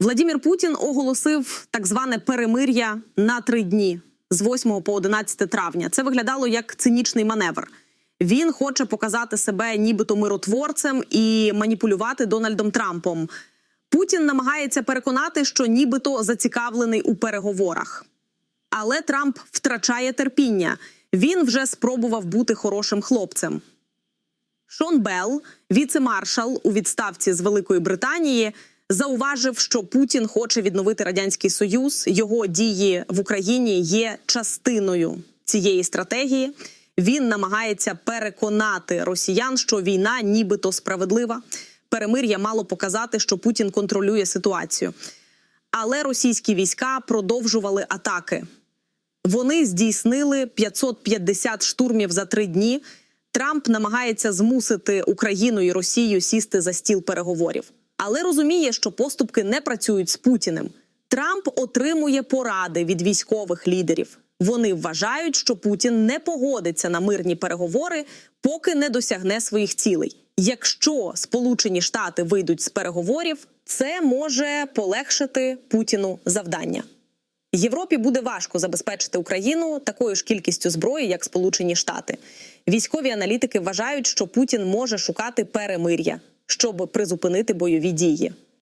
Владімір Путін оголосив так зване перемир'я на три дні з 8 по 11 травня. Це виглядало як цинічний маневр. Він хоче показати себе нібито миротворцем і маніпулювати Дональдом Трампом. Путін намагається переконати, що нібито зацікавлений у переговорах. Але Трамп втрачає терпіння. Він вже спробував бути хорошим хлопцем. Шон Белл, віце-маршал у відставці з Великої Британії, зауважив, що Путін хоче відновити радянський союз. Його дії в Україні є частиною цієї стратегії. Він намагається переконати росіян, що війна нібито справедлива. Перемир'я мало показати, що Путін контролює ситуацію. Але російські війська продовжували атаки. Вони здійснили 550 штурмів за три дні. Трамп намагається змусити Україну і Росію сісти за стіл переговорів, але розуміє, що поступки не працюють з Путіним. Трамп отримує поради від військових лідерів. Вони вважають, що Путін не погодиться на мирні переговори, поки не досягне своїх цілей. Якщо Сполучені Штати вийдуть з переговорів, це може полегшити Путіну завдання. Європі буде важко забезпечити Україну такою ж кількістю зброї, як Сполучені Штати. Військові аналітики вважають, що Путін може шукати перемир'я, щоб призупинити бойові дії.